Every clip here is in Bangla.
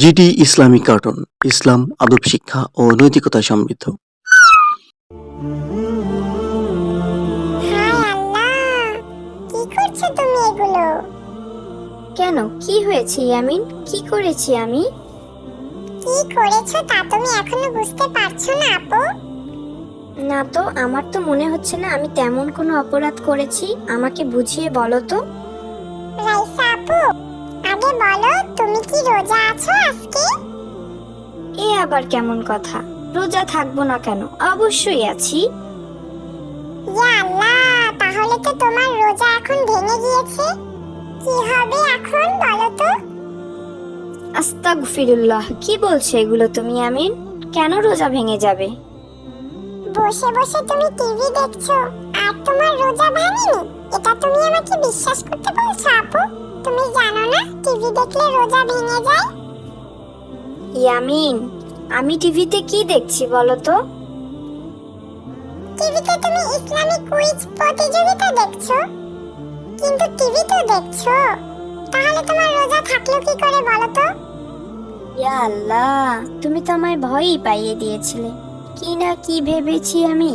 জিটি ইসলামিক কার্টুন ইসলাম আদব শিক্ষা ও নৈতিকতা সমৃদ্ধ। আল্লাহ কি করছ তুমি এগুলো? কেন? কি হয়েছে ইয়ামিন? কি করেছি আমি? কি করেছ তা তুমি এখনও বুঝতে পারছ না আপু? না তো আমার তো মনে হচ্ছে না আমি তেমন কোনো অপরাধ করেছি। আমাকে বুঝিয়ে বলো তো। রাইসা আপু আগে বলো কি রোজা আছো আজকে? এ আবার কেমন কথা? রোজা থাকব না কেন? অবশ্যই আছি। ইয়া আল্লাহ তাহলে তো তোমার রোজা এখন ভেঙে গিয়েছে। কি হবে এখন বলো তো? আস্তাগফিরুল্লাহ কি বলছে এগুলো তুমি আমিন? কেন রোজা ভেঙে যাবে? বসে বসে তুমি টিভি দেখছ আর তোমার রোজা ভাঙেনি? আমাকে বিশ্বাস করতে বলছো আপু? তুমি জানো না টিভি দেখলে রোজা ভেঙে যায়? ইয়ামিন আমি টিভিতে কি দেখছি বলো তো? টিভিতে তুমি ইসলামিক কুইজ প্রতিযোগিতা দেখছ? কিন্তু টিভি তো দেখছ? তাহলে তোমার রোজা থাকল কি করে বলো তো? ইয়া আল্লাহ তুমি তো আমায় ভয়ই পাইয়ে দিয়েছিলে। কি না কি ভেবেছি আমি?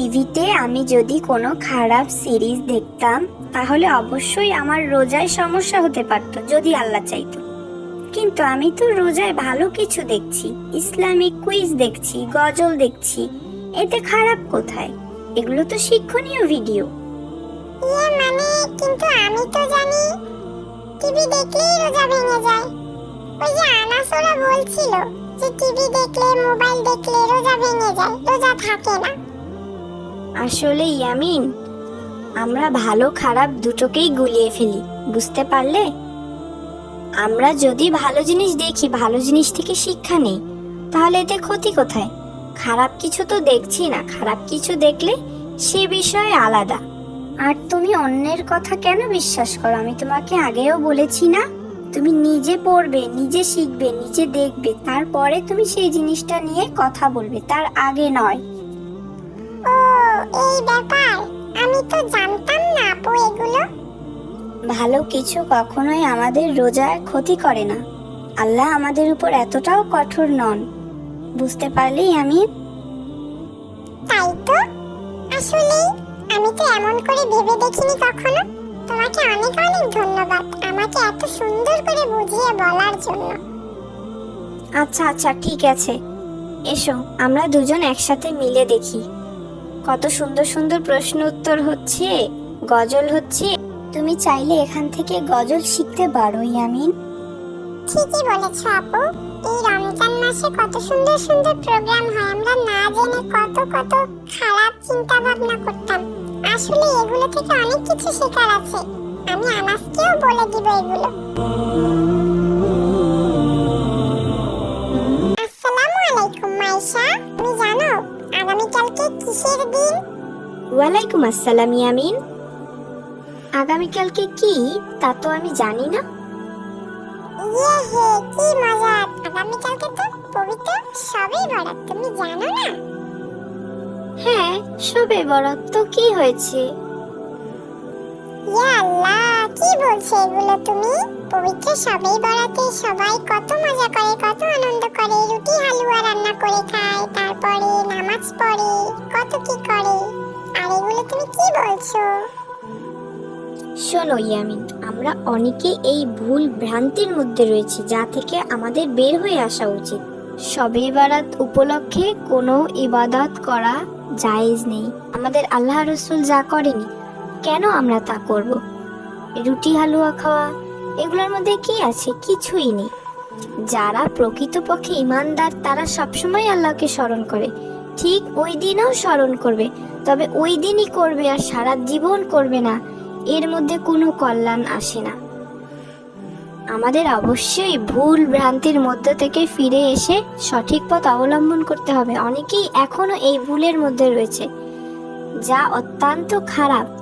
টিভিতে আমি যদি কোনো খারাপ সিরিজ দেখতাম, তাহলে অবশ্যই আমার রোজায় সমস্যা হতে পারত, যদি আল্লাহ চাইতো। কিন্তু আমি তো রোজায় ভালো কিছু দেখছি, ইসলামিক কুইজ দেখছি, গজল দেখছি, এতে খারাপ কোথায়? এগুলো তো শিক্ষণীয় ভিডিও। মানে কিন্তু আমি তো জানি, টিভি দেখলেই রোজা ভেঙে যায়। ওই যে আনাস ওরা বলছিল যে টিভি দেখলে, মোবাইল দেখলে রোজা ভেঙে যায়, রোজা থাকে না। আসলে ইয়ামিন, আমরা ভালো খারাপ দুটোকেই গুলিয়ে ফেলি, বুঝতে পারলে? আমরা যদি ভালো জিনিস দেখি, ভালো জিনিস থেকে শিক্ষা নেই, তাহলে এতে ক্ষতি কোথায়? খারাপ কিছু তো দেখছি না, খারাপ কিছু দেখলে সে বিষয়ে আলাদা। আর তুমি অন্যের কথা কেন বিশ্বাস করো? আমি তোমাকে আগেও বলেছি না, তুমি নিজে পড়বে, নিজে শিখবে, নিজে দেখবে, তারপরে তুমি সেই জিনিসটা নিয়ে কথা বলবে, তার আগে নয়। এই ব্যাপার আমি তো জানতাম না আপু এগুলো। ভালো কিছু কখনোই আমাদের রোজার ক্ষতি করে না। আল্লাহ আমাদের উপর এতটাও কঠোর নন। বুঝতে পারলেই আমি তাই তো? আসলে আমি তো এমন করে ভেবে দেখিনি কখনো। তোমাকে অনেক অনেক ধন্যবাদ আমাকে এত সুন্দর করে বুঝিয়ে বলার জন্য। আচ্ছা আচ্ছা ঠিক আছে। এসো আমরা দুজন একসাথে মিলে দেখি। কত সুন্দর সুন্দর প্রশ্ন উত্তর হচ্ছে, গজল হচ্ছে, তুমি চাইলে এখান থেকে গজল শিখতে পারো ইয়ামিন ঠিকই বলেছ আপু, এই রমজান মাসে কত সুন্দর সুন্দর প্রোগ্রাম হয়, আমরা না জেনে কত কত খারাপ চিন্তা ভাবনা করতাম। আসলে এগুলো থেকে অনেক কিছু শেখার আছে, আমি আনাসকেও বলে দিব এগুলো। আসসালামু আলাইকুম মাইশা আগামীকালকে কিসের দিন? ওয়ালাইকুম আসসালাম ইয়ামিন। আগামীকালকে কি? তা তো আমি জানি না। ইয়ে হে কি মজা। আগামীকালকে তো পবিত্র সবে বরাত তুমি জানো না? হ্যাঁ সবে বরাত। তো কি হয়েছে? ইয়া আল্লাহ কি বলছো এগুলো তুমি? পবিত্র সবেই বরাতে সবাই কত মজা করে কত আনন্দ করে। রুটি হালুয়া রান্না করে খায় তারপরে নামাজ পড়ে কত কি করে। আর এগুলো তুমি কি বলছো? শোনো ইয়ামিন আমরা অনেকে এই ভুল ভ্রান্তির মধ্যে রয়েছে যা থেকে আমাদের বের হয়ে আসা উচিত। সবে বারাত উপলক্ষে কোনো ইবাদত করা জায়েজ নেই। আমাদের আল্লাহ রসুল যা করেনি কেন আমরা তা করব? রুটি, হালুয়া খাওয়া, এগুলোর মধ্যে কি আছে? কিছুই নেই। যারা প্রকৃতপক্ষে ইমানদার, তারা সবসময় আল্লাহকে স্মরণ করে। ঠিক ওই দিনও স্মরণ করবে। তবে ওই দিনই করবে আর সারা জীবন করবে না। এর মধ্যে কোনো কল্যাণ আসে না। আমাদের অবশ্যই ভুল ভ্রান্তির মধ্যে থেকে ফিরে এসে সঠিক পথ অবলম্বন করতে হবে। অনেকেই এখনও এই ভুলের মধ্যে রয়েছে। যা অত্যন্ত খারাপ।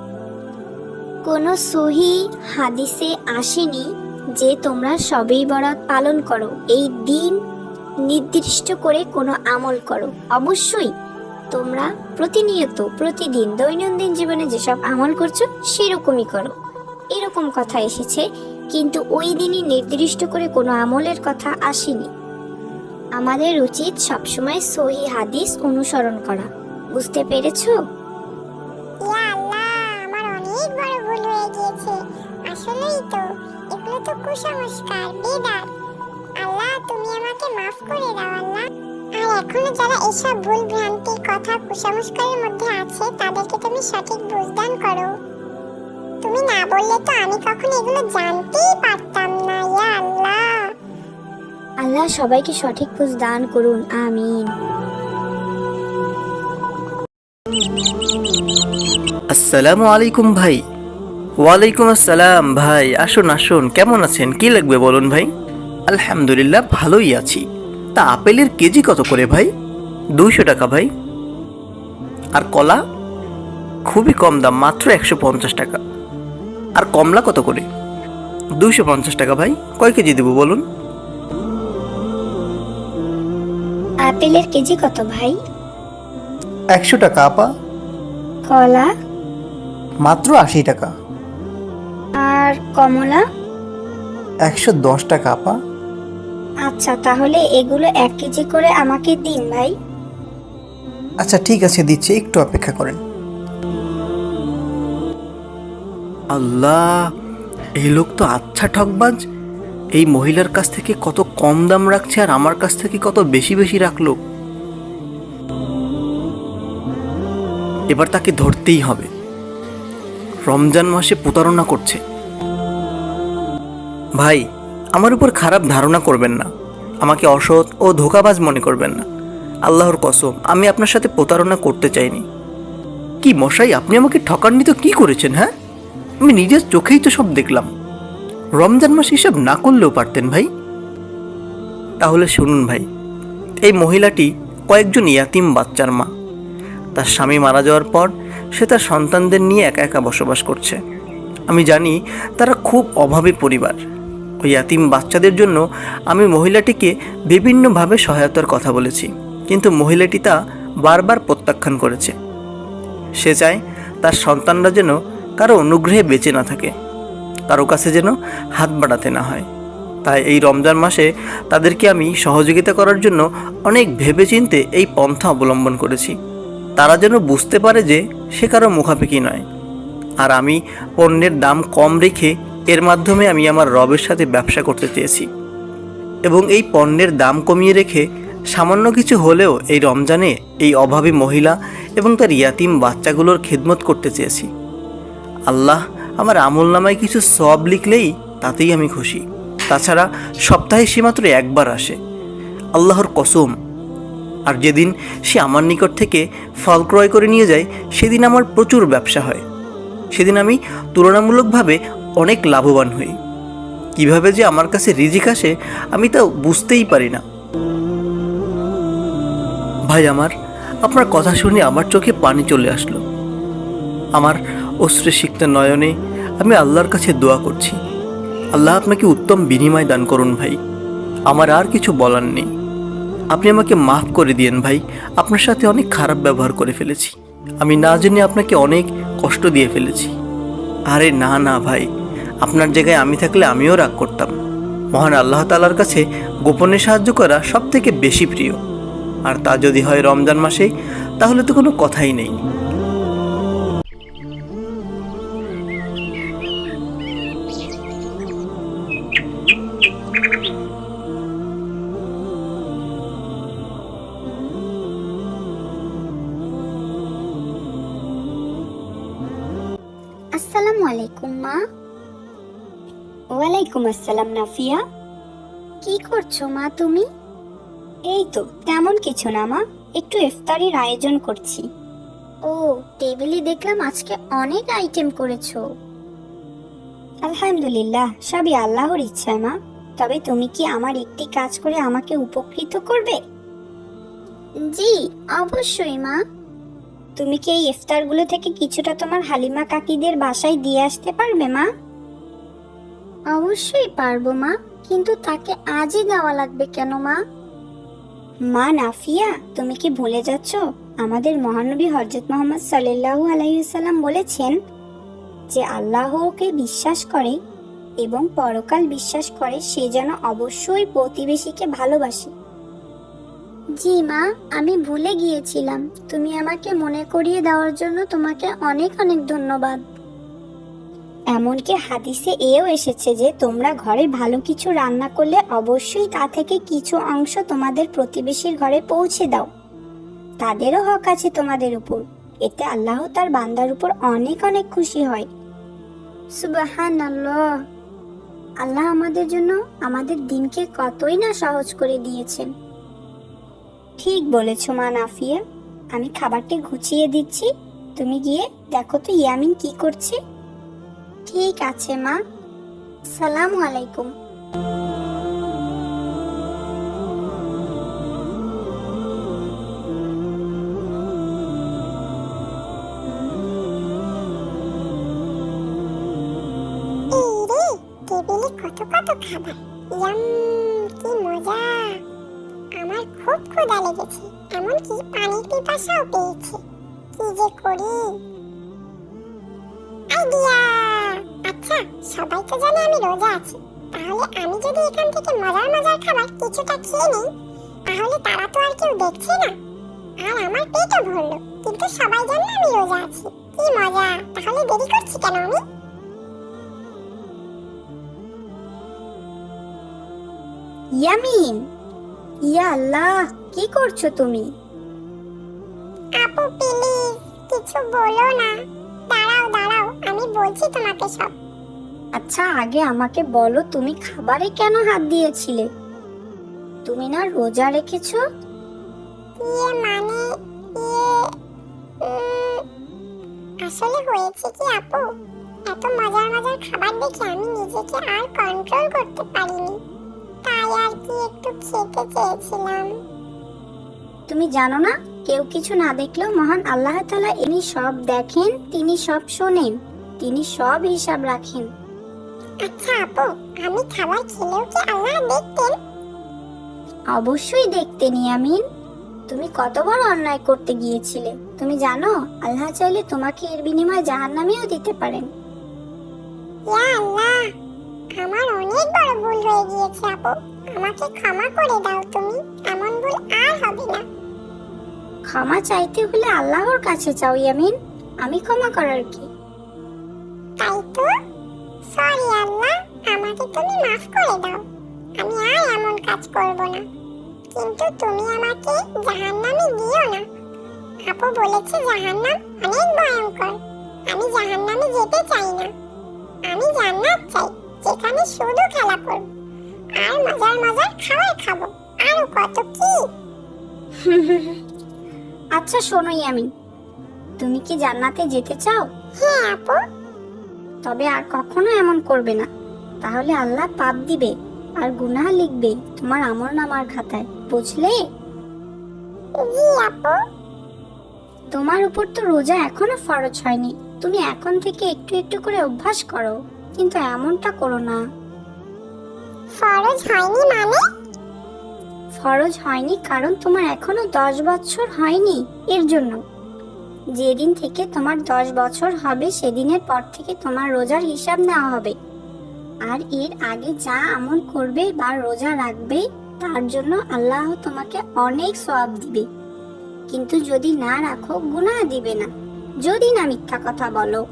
কোনো সহি হাদিসে আসেনি যে তোমরা সবেই বরাত পালন করো। এই দিন নির্দিষ্ট করে কোনো আমল করো। অবশ্যই তোমরা প্রতিনিয়ত, প্রতিদিন দৈনন্দিন জীবনে যেসব আমল করছ, সেরকমই করো। এরকম কথা এসেছে, কিন্তু ওই দিনই নির্দিষ্ট করে কোনো আমলের কথা আসেনি। আমাদের উচিত সবসময় সহি হাদিস অনুসরণ করা। বুঝতে পেরেছ? তো এগুলো তো কুসংস্কার বেদাত। আল্লাহ তুমি আমাকে মাফ করে দাও আল্লাহ। আর এখনও যারা এসব ভুল ভ্রান্তির কথা কুসংস্কারের মধ্যে আছে তাদেরকে তুমি সঠিক বুঝদান করো। তুমি না বললে তো আমি কখনো এগুলো জানতেই পারতাম না ইয়া আল্লাহ। আল্লাহ সবাইকে সঠিক বুঝ দান করুন আমিন। আসসালামু আলাইকুম ভাই। ওয়ালাইকুম আসসালাম ভাই আসুন আসুন কেমন আছেন? কি লাগবে বলুন ভাই? আলহামদুলিল্লাহ ভালোই আছি। তা আপেলের কেজি কত করে ভাই? দুইশো টাকা ভাই। আর কলা? খুবই কম দাম মাত্র একশো পঞ্চাশ টাকা। আর কমলা কত করে? দুইশো পঞ্চাশ টাকা ভাই। কয় কেজি দেবো বলুন? আপেলের কেজি কত ভাই? একশো টাকা আপা। কলা? মাত্র আশি টাকা। আর কমলা? একশো দশ টাকা আপা। আচ্ছা তাহলে এগুলো এক কেজি করে আমাকে দিন ভাই। আচ্ছা ঠিক আছে দিচ্ছি একটু অপেক্ষা করেন। আল্লাহ এই লোক তো আচ্ছা ঠকবাজ। এই মহিলার কাছ থেকে কত কম দাম রাখছে আর আমার কাছ থেকে কত বেশি বেশি রাখল। এবার তাকে ধরতেই হবে। রমজান মাসে প্রতারণা করছে। ভাই, আমার উপর খারাপ ধারণা করবেন না। আমাকে অসৎ ও ধোকাবাজ মনে করবেন না। আল্লাহর কসম, আমি আপনার সাথে প্রতারণা করতে চাইনি। কি মশাই, আপনি আমাকে ঠকাননি তো কি করেছেন হ্যাঁ? আমি নিজের চোখেই তো সব দেখলাম। রমজান মাস হিসাব না করলেও পারতেন ভাই। তাহলে শুনুন ভাই, এই মহিলাটি কয়েকজন ইয়াতিম বাচ্চার মা। তার স্বামী মারা যাওয়ার পর সে তার সন্তানদের নিয়ে একা একা বসবাস করছে। আমি জানি তারা খুব অভাবী পরিবার। ইয়াতিম বাচ্চাদের জন্য আমি মহিলাটিকে বিভিন্নভাবে সহায়তার কথা বলেছি। কিন্তু মহিলাটি তা বারবার প্রত্যাখ্যান করেছে। সে চায় তার সন্তানরা যেন কারও অনুগ্রহে বেঁচে না থাকে, কারও কাছে যেন হাত বাড়াতে না হয়। তাই এই রমজান মাসে তাদেরকে আমি সহযোগিতা করার জন্য অনেক ভেবেচিন্তে এই পন্থা অবলম্বন করেছি। তারা যেন বুঝতে পারে যে সে কারও মুখাপেকি নয়। আর আমি পণ্যের দাম কম রেখে এর মাধ্যমে আমি আমার রবের সাথে ব্যবসা করতে চেয়েছি। এবং এই পণ্যের দাম কমিয়ে রেখে সামান্য কিছু হলেও এই রমজানে এই অভাবী মহিলা এবং তার ইয়াতিম বাচ্চাগুলোর খেদমত করতে চেয়েছি। আল্লাহ আমার আমল নামায় কিছু সব লিখলেই তাতেই আমি খুশি। তাছাড়া সপ্তাহে সে মাত্র একবার আসে। আল্লাহর কসম। আর যেদিন সে আমার নিকট থেকে ফল ক্রয় করে নিয়ে যায়, সেদিন আমার প্রচুর ব্যবসা হয়। সেদিন আমি তুলনামূলকভাবে অনেক লাভবান হই। কীভাবে যে আমার কাছে রিজিক আসে, আমি তা বুঝতেই পারি না। ভাই আমার, আপনার কথা শুনে আমার চোখে পানি চলে আসলো। আমার অশ্রে সিক্ত নয়নে আমি আল্লাহর কাছে দোয়া করছি। আল্লাহ আপনাকে উত্তম বিনিময় দান করুন ভাই। আমার আর কিছু বলার নেই। আপনি আমাকে মাফ করে দিয়েন ভাই। আপনার সাথে অনেক খারাপ ব্যবহার করে ফেলেছি। আমি না জেনে আপনাকে অনেক কষ্ট দিয়ে ফেলেছি। আরে না না ভাই। আপনার জায়গায় আমি থাকলে আমিও রাগ করতাম। মহান আল্লাহ তালার কাছে গোপনে সাহায্য করা সব থেকে বেশি প্রিয়। আর তা যদি হয় রমজান মাসে, তাহলে তো কোনো কথাই নেই। আসসালামু আলাইকুম, মা। ওয়ালাইকুম আসসালাম নাফিয়া। কি করছ মা তুমি? এই তো তেমন কিছু না মা একটু ইফতারির আয়োজন করছি। ও টেবিলে দেখলাম আজকে অনেক আইটেম করেছ। আলহামদুলিল্লাহ সবই আল্লাহর ইচ্ছা মা। তবে তুমি কি আমার একটি কাজ করে আমাকে উপকৃত করবে? জি অবশ্যই মা। তুমি কি এই ইফতারগুলো থেকে কিছুটা তোমার হালিমা কাকিদের বাসায় দিয়ে আসতে পারবে মা? অবশ্যই পারব, মা। কিন্তু তাকে আজই দেওয়া লাগবে কেন, মা? মা নাফিয়া, তুমি কি ভুলে যাচ্ছ? আমাদের মহানবী হজরত মোহাম্মদ সাল্লাল্লাহু আলাইসাল্লাম বলেছেন যে, আল্লাহকে বিশ্বাস করে এবং পরকাল বিশ্বাস করে, সে যেন অবশ্যই প্রতিবেশীকে ভালোবাসে। জি, মা, আমি ভুলে গিয়েছিলাম। তুমি আমাকে মনে করিয়ে দেওয়ার জন্য তোমাকে অনেক অনেক ধন্যবাদ। এমনকি হাদিসে এও এসেছে যে তোমরা ঘরে ভালো কিছু রান্না করলে অবশ্যই তা থেকে কিছু অংশ তোমাদের প্রতিবেশীর ঘরে পৌঁছে দাও। তাদেরও হক আছে তোমাদের উপর। এতে আল্লাহ তার বান্দার উপর অনেক অনেক খুশি হয়। সুবাহান আল্লাহ আল্লাহ আমাদের জন্য আমাদের দিনকে কতই না সহজ করে দিয়েছেন। ঠিক বলেছ মা নাফিয়া। আমি খাবারটি গুছিয়ে দিচ্ছি। তুমি গিয়ে দেখো তো ইয়ামিন কি করছে। ঠিক আছে, মা। সালাম আলাইকুম। কি আমার খুব ক্ষুধা লেগেছে, এমনকি পানির পিপাসাও পেয়েছে। কি যে করি। তো জানে আমি রোজা আছি। তাহলে আমি যদি এখান থেকে মজার মজার খাবার কিছুটা খেয়ে নিই তাহলে তারা তো আর কেউ দেখছে না। আর আমার পেটও ভরলো কিন্তু সবাই জানে আমি রোজা আছি। কি মজা! তাহলে দেরি করছি কেন আমি? ইয়ামিন ইয়া আল্লাহ কি করছ তুমি? আপু প্লিজ কিছু বলো না। দাঁড়াও দাঁড়াও আমি বলছি তোমাকে সব। আচ্ছা আগে আমাকে বলো তুমি খাবারে কেন হাত দিয়েছিলে? তুমি না রোজা রেখেছো? ইয়ে মানে ইয়ে আসলে হয়েছে কি আপু? এত মজার মজার খাবার দেখে আমি নিজেকে আর কন্ট্রোল করতে পারিনি। তাই আর কি একটু খেতে চেয়েছিলাম। তুমি জানো না কেউ কিছু না দেখলেও মহান আল্লাহ তালা ইনি সব দেখেন তিনি সব শোনেন তিনি সব হিসাব রাখেন। আচ্ছা আপু আমি খাবার খেলেও কি আল্লাহ দেখতেন? অবশ্যই দেখতে নিয়ামিন তুমি কত বড় অন্যায় করতে গিয়েছিলে। তুমি জানো আল্লাহ চাইলে তোমাকে এর বিনিময়ে জাহান্নামেও দিতে পারেন। ইয়া আল্লাহ আমার অনেক বড় ভুল হয়ে গিয়েছে আপু। আমাকে ক্ষমা করে দাও তুমি এমন ভুল আর হবে না। ক্ষমা চাইতে হলে আল্লাহর কাছে চাও ইয়ামিন। আমি ক্ষমা করার কি? কিন্তু তুমি আমাকে জাহান্নামে দিও না। আপু বলেছে জাহান্নাম অনেক ভয়ঙ্কর। আমি জাহান্নামে যেতে চাই না। আমি জান্নাত চাই যেখানে শুধু খেলা করব। আর মজার মজার খাবার খাব। আর কত কি? আচ্ছা শোনো আমি তুমি কি জান্নাতে যেতে চাও? হ্যাঁ আপু। তবে আর কখনো এমন করবে না। তাহলে আল্লাহ পাপ দিবে আর গুনাহ লিখবে তোমার আমল নামার খাতায়। বুঝলে? জি আপু। তোমার উপর তো রোজা এখনও ফরজ হয়নি। তুমি এখন থেকে একটু একটু করে অভ্যাস করো কিন্তু এমনটা করো না। ফরজ হয়নি মানে? ফরজ হয়নি কারণ তোমার এখনও দশ বছর হয়নি এর জন্য। যেদিন থেকে তোমার দশ বছর হবে সেদিনের পর থেকে তোমার রোজার হিসাব নেওয়া হবে। আর এর আগে যা আমল করবে বা রোজা রাখবে তার জন্য আল্লাহ তোমাকে অনেক সওয়াব দিবে। কিন্তু যদি না রাখো গুনাহ দিবে না। যদি না মিথ্যা কথা বলো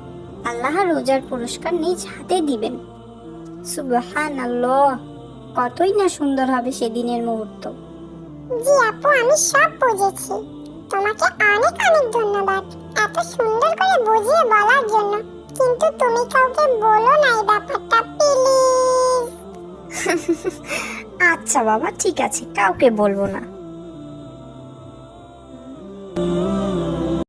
আল্লাহ রোজার পুরস্কার নিজ হাতে দিবেন। সুবহান আল্লাহ কতই না সুন্দর হবে সেদিনের মুহূর্ত। জি আপু আমি সব বুঝেছি। তোমাকে অনেক অনেক ধন্যবাদ এত সুন্দর করে বুঝিয়ে বলার জন্য। কিন্তু তুমি কাউকে বলো না এই ব্যাপারটা প্লিজ। আচ্ছা বাবা ঠিক আছে কাউকে বলব না।